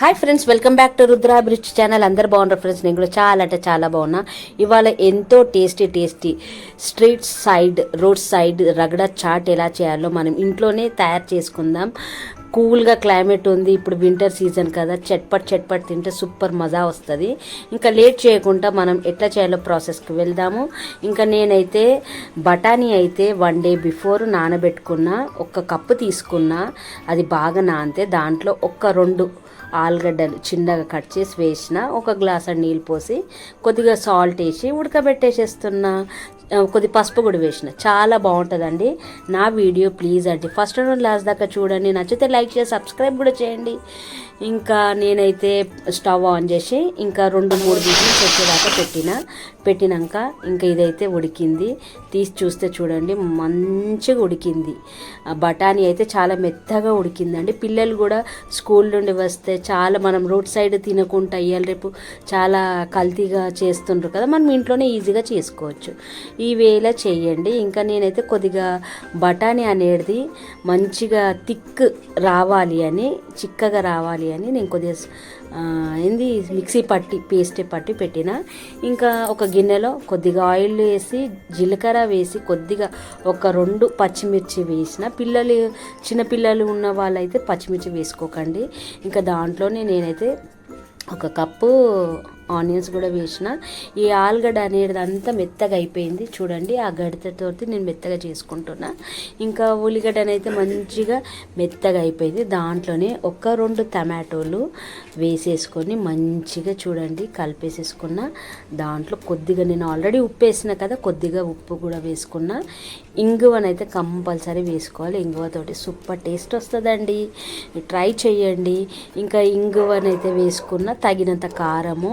Hi friends welcome back to Rudrabhiruchi bridge channel అందరు బాగున్నారు friends నేను కూడా చాలా అంటే చాలా బాగున్నా. ఇవాళ ఎంతో tasty tasty street side road side ragda chaat ఎలా చేయాలో మనం ఇంట్లోనే తయారు చేసుకుందాం. కూల్గా క్లైమేట్ ఉంది ఇప్పుడు వింటర్ సీజన్ కదా చట్పట్ చట్పట్ తింటే సూపర్ మజా వస్తుంది. ఇంకా లేట్ చేయకుండా మనం ఎట్లా చేయాలో ప్రాసెస్కి వెళ్దాము. ఇంకా నేనైతే బఠానీ అయితే వన్ డే బిఫోర్ నానబెట్టుకున్న ఒక కప్పు తీసుకున్నా అది బాగా నానితే దాంట్లో ఒక్క రెండు ఆలుగడ్డలు చిన్నగా కట్ చేసి వేసిన ఒక గ్లాస్ నీళ్ళు పోసి కొద్దిగా సాల్ట్ వేసి ఉడకబెట్టేసేస్తున్నా కొద్ది పసుపు కూడా వేసిన. చాలా బాగుంటుందండి. నా వీడియో ప్లీజ్ అండి. ఫస్ట్ నుండి లాస్ట్ దాకా చూడండి. నచ్చితే లైక్ చేసి సబ్స్క్రైబ్ కూడా చేయండి. ఇంకా నేనైతే స్టవ్ ఆన్ చేసి ఇంకా రెండు మూడు బిజినెస్ వచ్చేదాకా పెట్టిన. పెట్టినాక ఇంకా ఇదైతే ఉడికింది. తీసి చూస్తే చూడండి మంచిగా ఉడికింది. ఆ బఠానీ అయితే చాలా మెత్తగా ఉడికిందండి. పిల్లలు కూడా స్కూల్ నుండి వస్తే చాలా మనం రోడ్ సైడ్ తినకుండా ఇవాళ రేపు చాలా కల్తీగా చేస్తుండ్రు కదా మనం ఇంట్లోనే ఈజీగా చేసుకోవచ్చు. ఈ వేలా చేయండి. ఇంకా నేనైతే కొద్దిగా బఠానీ అనేది మంచిగా థిక్ రావాలి అని చిక్కగా రావాలి అని నేను కొద్దిగా ఏంది మిక్సీ పట్టి పేస్ట్ పట్టి పెట్టిన. ఇంకా ఒక గిన్నెలో కొద్దిగా ఆయిల్ వేసి జీలకర్ర వేసి కొద్దిగా ఒక రెండు పచ్చిమిర్చి వేసిన పిల్లలు చిన్నపిల్లలు ఉన్న వాళ్ళైతే పచ్చిమిర్చి వేసుకోకండి. ఇంకా దాంట్లోనే నేనైతే ఒక కప్పు ఆనియన్స్ కూడా వేసిన. ఈ ఆలుగడ్డ అనేది అంతా మెత్తగా అయిపోయింది. చూడండి ఆ గడ్డతో నేను మెత్తగా చేసుకుంటున్నా. ఇంకా ఉల్లిగడ్డనైతే మంచిగా మెత్తగా అయిపోయింది. దాంట్లోనే ఒక రెండు టమాటోలు వేసేసుకొని మంచిగా చూడండి కలిపేసేసుకున్న. దాంట్లో కొద్దిగా నేను ఆల్రెడీ ఉప్పు వేసిన కదా కొద్దిగా ఉప్పు కూడా వేసుకున్న. ఇంగువనైతే కంపల్సరీ వేసుకోవాలి. ఇంగువతోటి సూపర్ టేస్ట్ వస్తుందండి. ట్రై చేయండి ఇంకా ఇంగువనైతే వేసుకున్న తగినంత కారము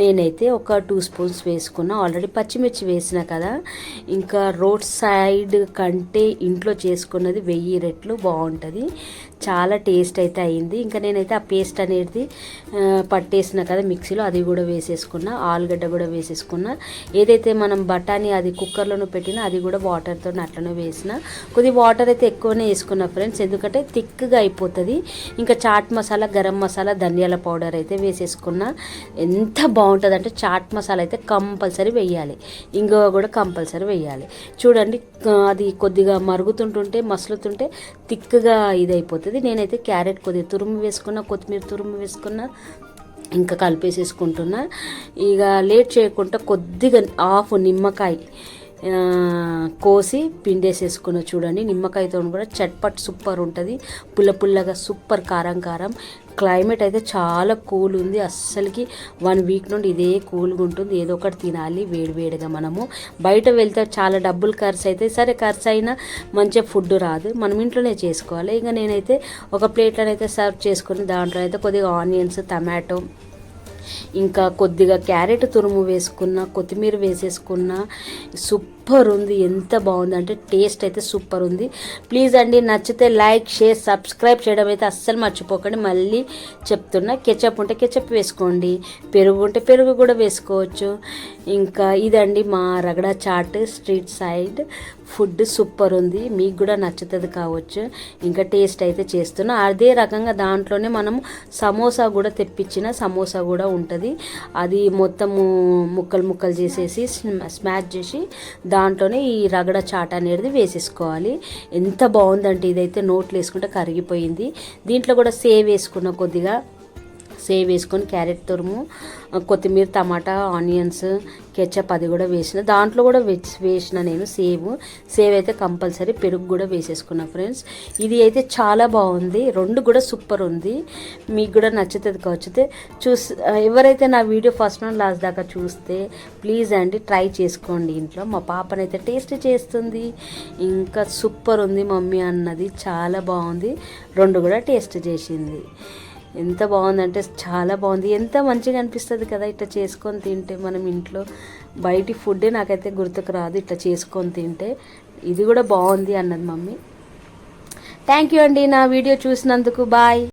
నేనైతే ఒక టూ స్పూన్స్ వేసుకున్నా. ఆల్రెడీ పచ్చిమిర్చి వేసిన కదా. ఇంకా రోడ్ సైడ్ కంటే ఇంట్లో చేసుకున్నది వెయ్యి రెట్లు బాగుంటుంది. చాలా టేస్ట్ అయితే అయింది. ఇంకా నేనైతే ఆ పేస్ట్ అనేది పట్టేసిన కదా మిక్సీలో అది కూడా వేసేసుకున్నా. ఆలుగడ్డ కూడా వేసేసుకున్నా. ఏదైతే మనం బఠానీ అది కుక్కర్లోనూ పెట్టినా అది కూడా వాటర్తో అట్లనే వేసిన. కొద్ది వాటర్ అయితే ఎక్కువనే వేసుకున్నా ఫ్రెండ్స్. ఎందుకంటే థిక్గా అయిపోతుంది. ఇంకా చాట్ మసాలా గరం మసాలా ధనియాల పౌడర్ అయితే వేసేసుకున్నా. ఎంత బాగుంటుంది అంటే చాట్ మసాలా అయితే కంపల్సరీ వేయాలి. ఇంగువ కూడా కంపల్సరీ వేయాలి. చూడండి అది కొద్దిగా మరుగుతుంటుంటే మసులుతుంటే థిక్గా ఇది అయిపోతుంది నేనైతే క్యారెట్ కొద్దిగా తురుము వేసుకున్న కొత్తిమీర తురుము వేసుకున్న ఇంకా కలిపేసేసుకుంటున్నా. ఇక లేట్ చేయకుండా కొద్దిగా హాఫ్ నిమ్మకాయ కోసి పిండేసేసుకున్న చూడండి. నిమ్మకాయతో కూడా చట్పట్ సూపర్ ఉంటుంది. పుల్ల పుల్లగా సూపర్ కారం కారం. క్లైమేట్ అయితే చాలా కూల్ ఉంది. అస్సలకి వన్ వీక్ నుండి ఇదే కూల్గా ఉంటుంది. ఏదో ఒకటి తినాలి వేడివేడిగా మనము. బయట వెళ్తే చాలా డబ్బులు ఖర్చు అయితే సరే ఖర్చు అయినా మంచిగా ఫుడ్ రాదు. మనం ఇంట్లోనే చేసుకోవాలి. ఇక నేనైతే ఒక ప్లేట్లోనైతే సర్వ్ చేసుకుని దాంట్లో అయితే కొద్దిగా ఆనియన్స్ టమాటో ఇంకా కొద్దిగా క్యారెట్ తురుము వేసుకున్న కొత్తిమీర వేసేసుకున్న సూపర్ ఉంది. ఎంత బాగుంది అంటే టేస్ట్ అయితే సూపర్ ఉంది. ప్లీజ్ అండి నచ్చితే లైక్ షేర్ సబ్స్క్రైబ్ చేయడం అయితే అస్సలు మర్చిపోకండి. మళ్ళీ చెప్తున్నా కెచప్ ఉంటే కెచప్ వేసుకోండి. పెరుగు ఉంటే పెరుగు కూడా వేసుకోవచ్చు. ఇంకా ఇదండి మా ragda chaat street side. Food super ఉంది. మీకు కూడా నచ్చుతుంది కావచ్చు. ఇంకా టేస్ట్ అయితే చేస్తున్నా. అదే రకంగా దాంట్లోనే మనం సమోసా కూడా తెప్పించిన సమోసా కూడా ఉంటుంది. అది మొత్తము ముక్కలు ముక్కలు చేసేసి స్మాష్ చేసి దాంట్లోనే ఈ రగడ చాట్ అనేది వేసేసుకోవాలి. ఎంత బాగుందంటే ఇదైతే నోట్లు వేసుకుంటే కరిగిపోయింది. దీంట్లో కూడా సేవ్ వేసుకున్న కొద్దిగా సేవ్ వేసుకొని క్యారెట్ తురుము కొత్తిమీర టమాటా ఆనియన్స్ కెచప్ అది కూడా వేసిన. దాంట్లో కూడా వేసిన నేను సేవ్. సేవ్ అయితే కంపల్సరీ పెరుగు కూడా వేసేసుకున్నా ఫ్రెండ్స్. ఇది అయితే చాలా బాగుంది. రెండు కూడా సూపర్ ఉంది. మీకు కూడా నచ్చుతుంది కావచ్చు. చూసి ఎవరైతే నా వీడియో ఫస్ట్ నుండి లాస్ట్ దాకా చూస్తే ప్లీజ్ అండి ట్రై చేసుకోండి ఇంట్లో. మా పాపనైతే టేస్ట్ చేస్తుంది. ఇంకా సూపర్ ఉంది మమ్మీ అన్నది. చాలా బాగుంది. రెండు కూడా టేస్ట్ చేసింది. ఎంత బాగుందంటే చాలా బాగుంది. ఎంత మంచిగా అనిపిస్తుంది కదా ఇట్లా చేసుకొని తింటే మనం ఇంట్లో బయటి ఫుడ్డే నాకైతే గుర్తుకు రాదు ఇట్లా చేసుకొని తింటే. ఇది కూడా బాగుంది అన్నది మమ్మీ. థ్యాంక్ యూ అండి నా వీడియో చూసినందుకు. బాయ్